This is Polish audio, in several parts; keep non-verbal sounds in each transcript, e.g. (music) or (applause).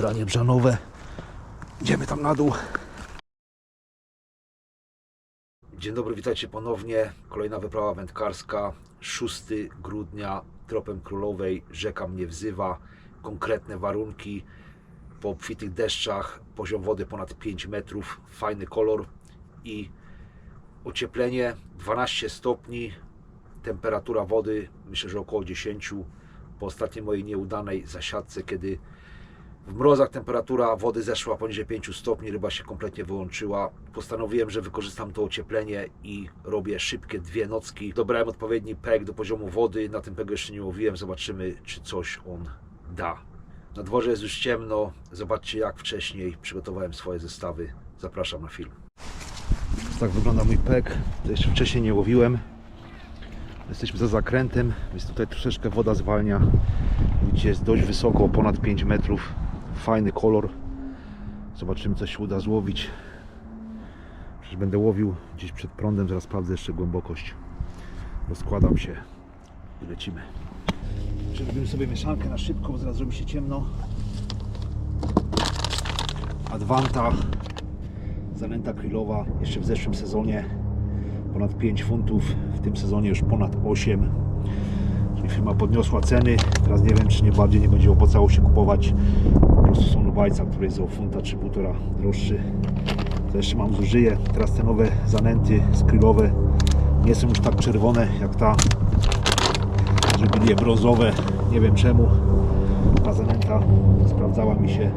Branie brzanowe. Idziemy tam na dół. Dzień dobry, witajcie ponownie. Kolejna wyprawa wędkarska. 6 grudnia, tropem królowej. Rzeka mnie wzywa. Konkretne warunki. Po obfitych deszczach, poziom wody ponad 5 metrów, fajny kolor i ocieplenie 12 stopni. Temperatura wody myślę, że około 10. Po ostatniej mojej nieudanej zasiadce, kiedy w mrozach temperatura wody zeszła poniżej 5 stopni, ryba się kompletnie wyłączyła. Postanowiłem, że wykorzystam to ocieplenie i robię szybkie dwie nocki. Dobrałem odpowiedni peg do poziomu wody, na tym pegu jeszcze nie łowiłem, zobaczymy czy coś on da. Na dworze jest już ciemno, zobaczcie jak wcześniej przygotowałem swoje zestawy. Zapraszam na film. Tak wygląda mój peg, to jeszcze wcześniej nie łowiłem. Jesteśmy za zakrętem, więc tutaj troszeczkę woda zwalnia. Widzicie, jest dość wysoko, ponad 5 metrów. Fajny kolor. Zobaczymy, co się uda złowić. Przecież będę łowił gdzieś przed prądem, zaraz sprawdzę jeszcze głębokość. Rozkładam się i lecimy. Przerobimy sobie mieszankę na szybko, bo zaraz zrobi się ciemno. Advanta, zanęta krylowa, jeszcze w zeszłym sezonie ponad 5 funtów, w tym sezonie już ponad 8. Firma podniosła ceny. Teraz nie wiem, czy nie bardziej nie będzie opłacało się kupować. Po prostu są lubajca, który jest o funta czy półtora droższy. To jeszcze mam zużyję. Teraz te nowe zanęty skrylowe nie są już tak czerwone jak ta. Zrobili je brązowe. Nie wiem czemu. Ta zanęta sprawdzała mi się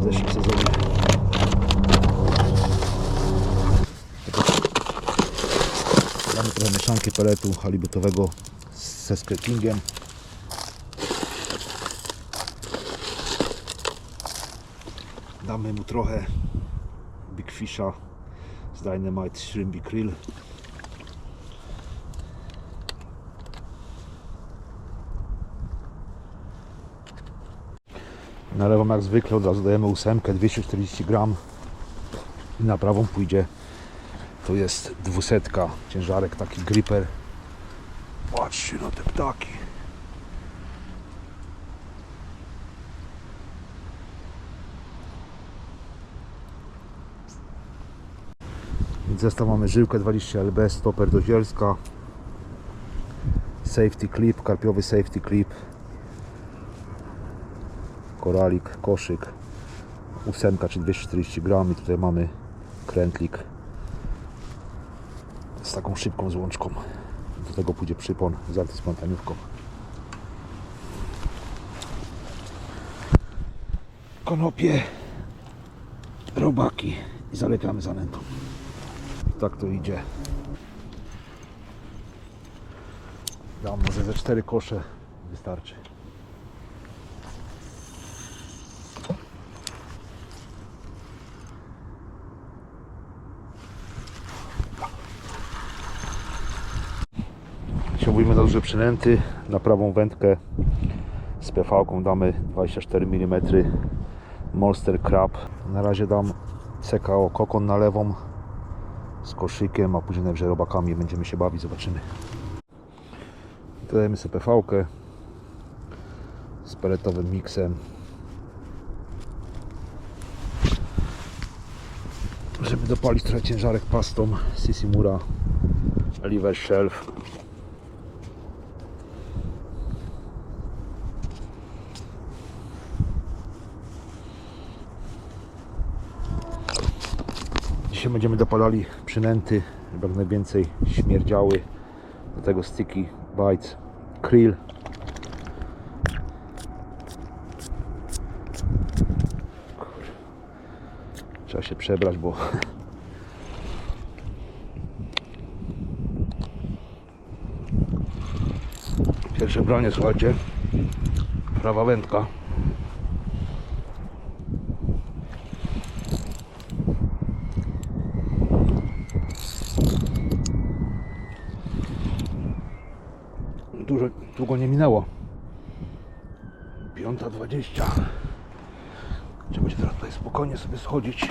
w zeszłym sezonie. Damy trochę mieszanki peletu halibutowego ze skrekingiem. Damy mu trochę Big Fisha z Dynamite Shrimpy Krill. Na lewą jak zwykle od razu dajemy ósemkę 240 gram i na prawą pójdzie to jest dwusetka, ciężarek taki gripper. Patrzcie na te ptaki. Zestaw mamy żyłkę 20 lb, stoper do zielska, safety clip, karpiowy safety clip, koralik, koszyk, ósemka czy 240 gram i tutaj mamy krętlik z taką szybką złączką. Do tego pójdzie przypon z antyspontaniówką. Konopie, robaki i zalepiamy zanętą. Tak to idzie. Dam może ze cztery kosze wystarczy. Siłujmy na duże przynęty. Na prawą wędkę z PV damy 24 mm Monster Crab. Na razie dam CKO kokon na lewą z koszykiem, a później najwyżej robakami będziemy się bawić, zobaczymy. Dodajemy sobie PV z peletowym miksem. Żeby dopalić trochę ciężarek pastą Sissimura Liver Shelf Będziemy dopalali przynęty, jak najwięcej śmierdziały. Do tego sticky bites, krill. Trzeba się przebrać, bo (laughs) pierwsze branie, słuchajcie, prawa wędka. dużo, długo nie minęło. 5.20. Trzeba się teraz tutaj spokojnie sobie schodzić.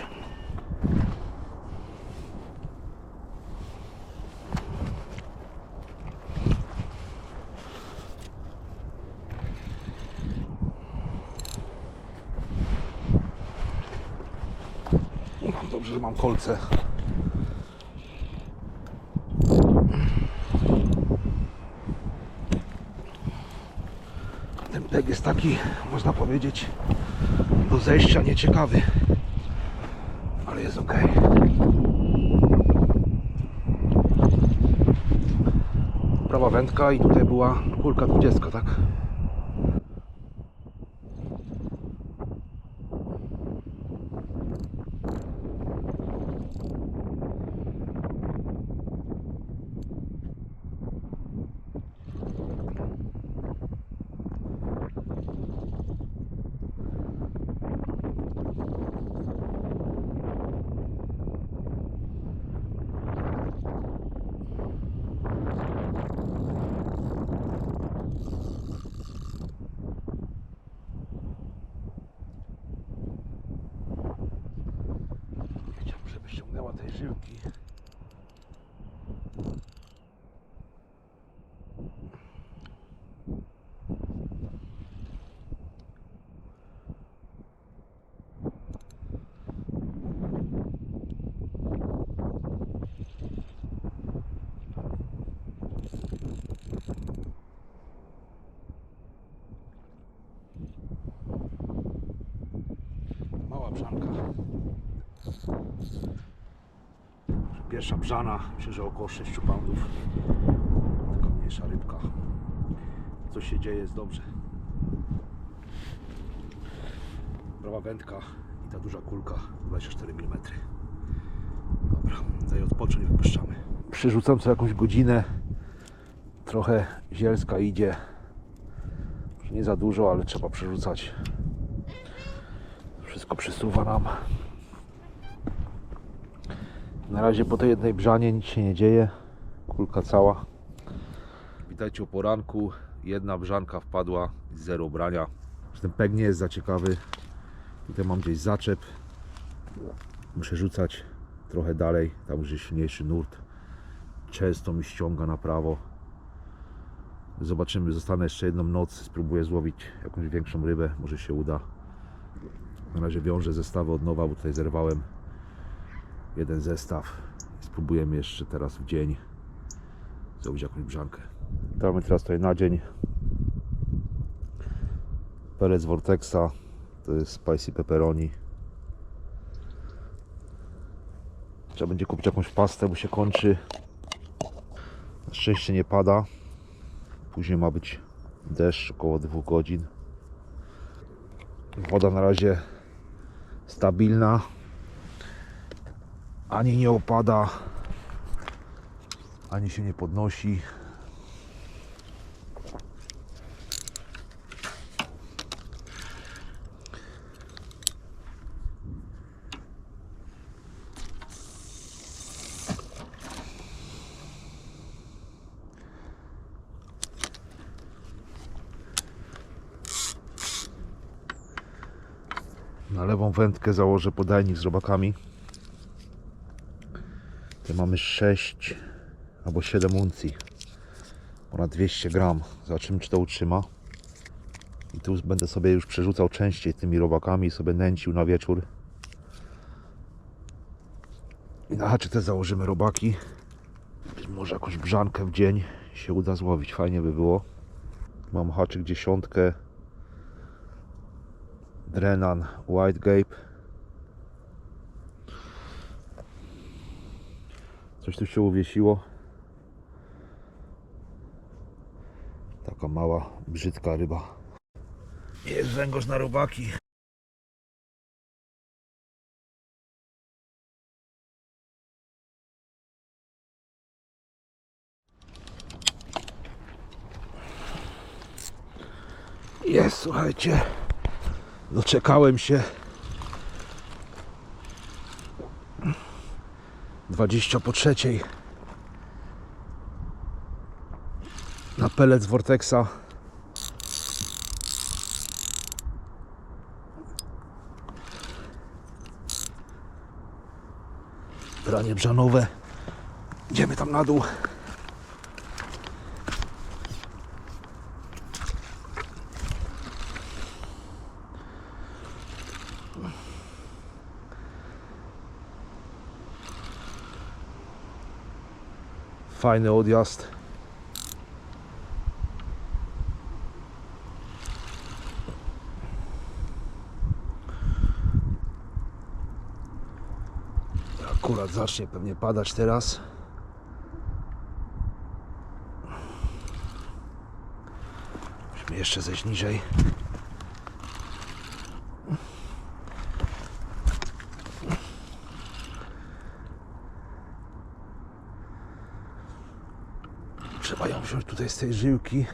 No, dobrze, że mam kolce. Peg jest taki, można powiedzieć, do zejścia nieciekawy. Ale jest ok. Prawa wędka i tutaj była kulka 20, tak? Nie chciałbym, żeby ściągnęła tej żyłki. Mała brzanka. Pierwsza brzana, myślę, że około 6 poundów. Taka mniejsza rybka. Co się dzieje, jest dobrze. Prawa wędka i ta duża kulka 24 mm. Dobra, daję odpocząć wypuszczamy. Przerzucam co jakąś godzinę. Trochę zielska idzie. Nie za dużo, ale trzeba przerzucać. Wszystko przysuwa nam. Na razie po tej jednej brzanie nic się nie dzieje. Kulka cała. Witajcie o poranku. Jedna brzanka wpadła, zero brania. Ten peg nie jest za ciekawy. Tutaj mam gdzieś zaczep. Muszę rzucać trochę dalej. Tam jest silniejszy nurt. Często mi ściąga na prawo. Zobaczymy, zostanę jeszcze jedną noc. Spróbuję złowić jakąś większą rybę. Może się uda. Na razie wiążę zestawy od nowa, bo tutaj zerwałem jeden zestaw. Spróbujemy jeszcze teraz w dzień zrobić jakąś brzankę. Damy teraz tutaj na dzień. Pelec Vortexa. To jest spicy pepperoni. Trzeba będzie kupić jakąś pastę, bo się kończy. Na szczęście nie pada. Później ma być deszcz około 2 godzin. Woda na razie stabilna. Ani nie opada, ani się nie podnosi. Na lewą wędkę założę podajnik z robakami. Mamy 6 albo 7 uncji. Ponad 200 gram. Zobaczymy czy to utrzyma. I tu będę sobie już przerzucał częściej tymi robakami i sobie nęcił na wieczór. I na haczy też założymy robaki. Może jakąś brzankę w dzień się uda złowić. Fajnie by było. Mam haczyk dziesiątkę. Drenan White Gape. Coś tu się uwiesiło. Taka mała, brzydka ryba. Jest węgorz na robaki. Jest, słuchajcie. Doczekałem się. 20 po trzeciej. Na pelec Vortexa. Branie brzanowe. Idziemy tam na dół. Fajny odjazd. Akurat zacznie pewnie padać teraz. Musimy jeszcze zejść niżej. Trzeba ją wziąć tutaj z tej żyłki.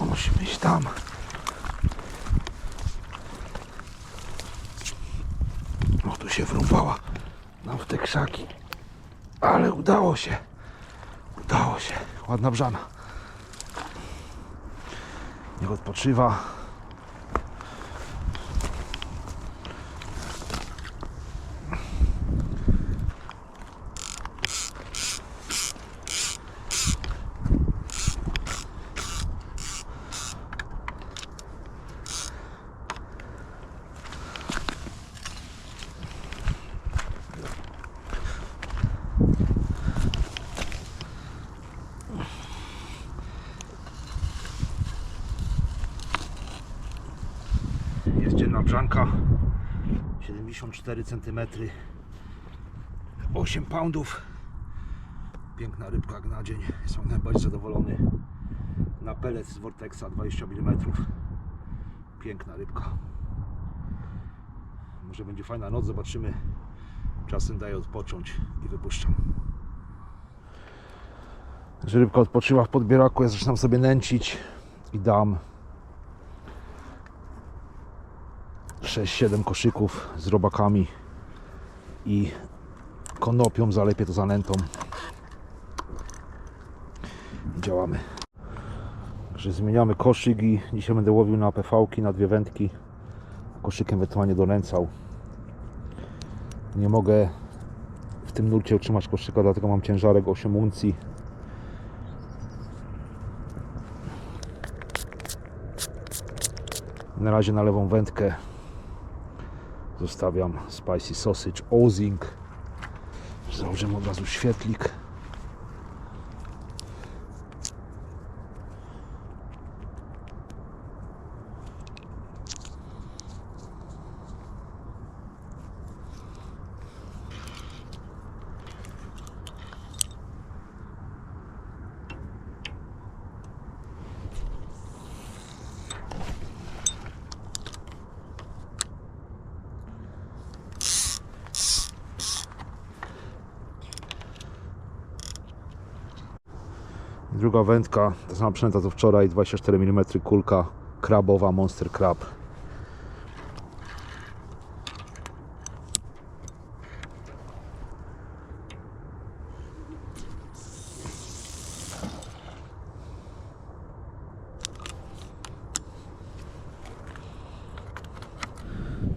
Musimy iść tam. O, tu się wrąbała nam w te krzaki. Ale udało się. Udało się. Ładna brzana. Niech odpoczywa. Jest dzienna brzanka 74 cm 8 poundów. Piękna rybka na dzień. Jestem najbardziej zadowolony. Na pelet z Vortexa 20 mm Piękna rybka. Może będzie fajna noc, zobaczymy. Czasem daję odpocząć i wypuszczam że rybka odpoczyła w podbieraku, ja zaczynam sobie nęcić i dam 6-7 koszyków z robakami i konopią zalepię to zanętą. Działamy. Także zmieniamy koszyk i dzisiaj będę łowił na PV-ki, na dwie wędki. Koszykiem ewentualnie doręcał. Nie mogę w tym nurcie utrzymać koszyka, dlatego mam ciężarek 8 uncji. Na razie na lewą wędkę zostawiam spicy sausage ozing. Założymy od razu świetlik. Druga wędka, ta sama przynęta co wczoraj, 24 mm kulka krabowa Monster Crab.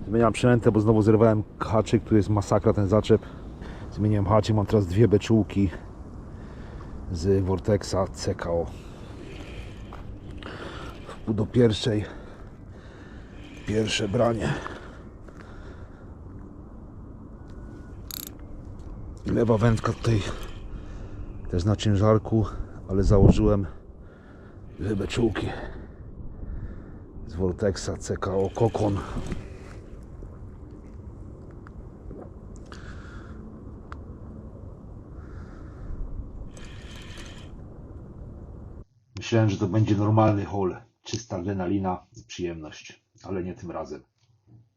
Zmieniam przynętę, bo znowu zerwałem haczyk, tu jest masakra ten zaczep. Zmieniłem haczyk, mam teraz dwie beczułki z Vortexa CKO. W pół do pierwszej. Pierwsze branie. Lewa wędka tutaj też na ciężarku, ale założyłem dwie beczułki z Vortexa CKO Kokon. Myślałem, że to będzie normalny hol, czysta adrenalina i przyjemność, ale nie tym razem.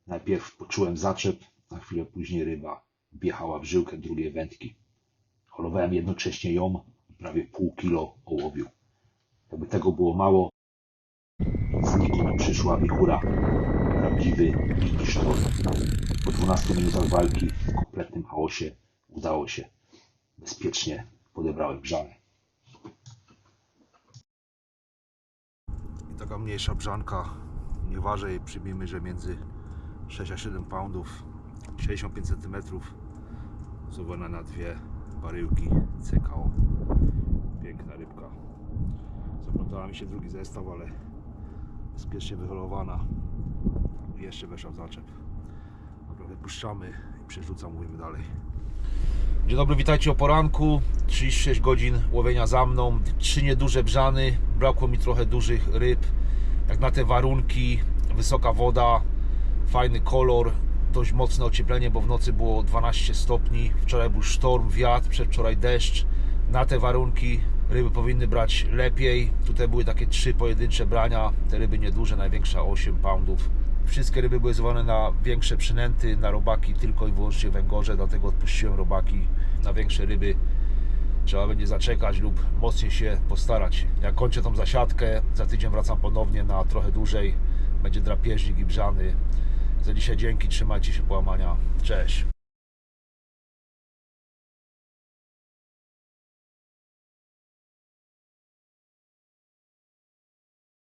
Najpierw poczułem zaczep, a chwilę później ryba wjechała w żyłkę drugiej wędki. Holowałem jednocześnie ją prawie pół kilo ołowiu. Jakby tego było mało, znikąd przyszła wichura. Prawdziwy mini sztorm. Po 12 minutach walki w kompletnym chaosie udało się. Bezpiecznie podebrałem brzanę. I taka mniejsza brzanka, nie waży jej, przyjmijmy, że między 6 a 7 poundów, 65 cm, złowiona na dwie baryłki CKO. Piękna rybka. Zaplątała mi się drugi zestaw, ale bezpiecznie wyholowana. Jeszcze weszła w zaczep. Dobra, wypuszczamy i przerzucam, mówimy dalej. Dzień dobry, witajcie o poranku. 36 godzin łowienia za mną. Trzy nieduże brzany. Brakło mi trochę dużych ryb. Jak na te warunki, wysoka woda, fajny kolor, dość mocne ocieplenie, bo w nocy było 12 stopni. Wczoraj był sztorm, wiatr, przedwczoraj deszcz. Na te warunki ryby powinny brać lepiej. Tutaj były takie trzy pojedyncze brania. Te ryby nieduże, największa 8 poundów. Wszystkie ryby były zwane na większe przynęty, na robaki tylko i wyłącznie węgorze, dlatego odpuściłem robaki na większe ryby. Trzeba będzie zaczekać lub mocniej się postarać. Jak kończę tą zasiadkę, za tydzień wracam ponownie na trochę dłużej. Będzie drapieżnik i brzany. Za dzisiaj dzięki, trzymajcie się połamania. Cześć.